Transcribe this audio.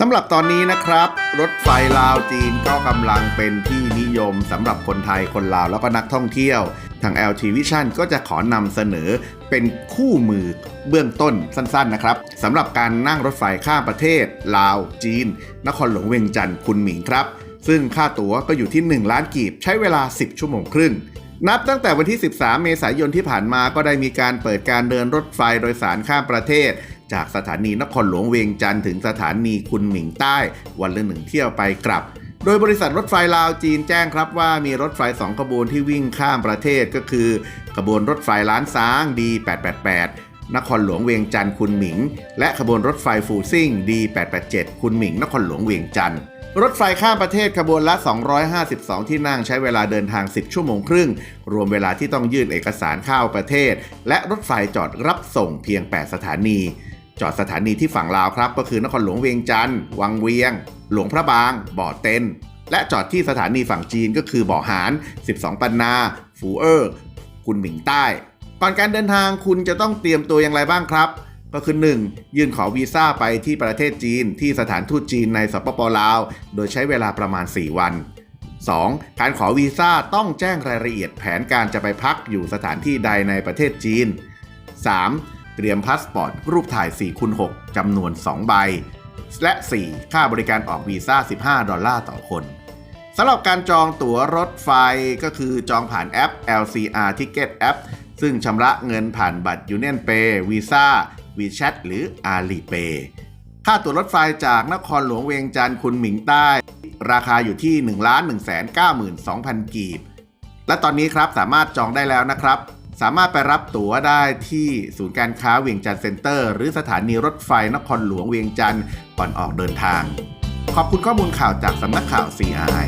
สำหรับตอนนี้นะครับ รถไฟลาวจีนก็กำลังเป็นที่นิยมสำหรับคนไทยคนลาวแล้วก็นักท่องเที่ยว ทาง LT Vision ก็จะขอนำเสนอเป็นคู่มือเบื้องต้นสั้นๆนะครับสำหรับการนั่งรถไฟข้ามประเทศ ลาวจีน นครหลวงเวียงจันทร์คุณหมิงครับ ซึ่งค่าตั๋วก็อยู่ที่ 1 ล้านกีบใช้เวลา 10 ชั่วโมงครึ่ง นับตั้งแต่วันที่ 13 เมษายนที่ผ่านมาก็ได้มีการเปิดการเดินรถไฟโดยสารข้ามประเทศ จากสถานีนครหลวงเวียงจันทร์ถึงสถานีคุณหมิงใต้ วันละหนึ่งเที่ยวไปกลับโดยบริษัทรถไฟลาวจีนแจ้งครับว่ามีรถไฟ 2 ขบวนที่วิ่งข้ามประเทศก็คือ ขบวนรถไฟล้านซ้างดี888 นครหลวงเวียงจันทร์คุณหมิง และขบวนรถไฟฟูซิ่งดี887 คุณหมิง นครหลวงเวียงจันทร์ รถไฟข้ามประเทศขบวนละ 252 ที่นั่งใช้เวลาเดินทาง 10 ชั่วโมงครึ่ง รวมเวลาที่ต้องยื่นเอกสารเข้าประเทศ และรถไฟจอดรับส่งเพียง 8 สถานี จอดสถานีที่ฝั่งลาวครับ ก็คือนครหลวงเวียงจันทร์ วังเวียง หลวงพระบาง บ่อเต็น และจอดที่สถานีฝั่งจีนก็คือบ่อหาน 12 ปันนา ฟูเออร์กุนหมิงใต้ ก่อนการเดินทางคุณจะต้องเตรียมตัวอย่างไรบ้างครับ ก็คือ 1. ยื่นขอวีซ่าไปที่ประเทศจีน ที่สถานทูตจีนในสปปลาว โดยใช้เวลาประมาณ 4 วัน 2. การขอวีซ่าต้องแจ้งรายละเอียดแผนการจะไปพักอยู่สถานที่ใดในประเทศจีน 3. เตรียมพาสปอร์ตรูปถ่าย4คูณ6จำนวน 2 ใบ และ 4. ค่าบริการออกวีซ่า 15 ดอลลาร์ต่อคนสำหรับการจองตั๋วรถไฟก็คือจองผ่านแอป LCR Ticket App ซึ่งชำระเงินผ่านบัตร Union Pay Visa WeChat หรือ Alipay ค่าตั๋วรถไฟจากนครหลวงเวียงจันทร์คุณหมิงใต้ ราคาอยู่ที่ 1 1 9 2 0 0 0 กีบ และตอนนี้ครับสามารถจองได้แล้วนะครับ สามารถไปรับตั๋วได้ที่ศูนย์การค้าเวียงจันทร์เซ็นเตอร์ หรือสถานีรถไฟนครหลวงเวียงจันทร์ก่อนออกเดินทาง ขอบคุณข้อมูลข่าวจากสำนักข่าว CI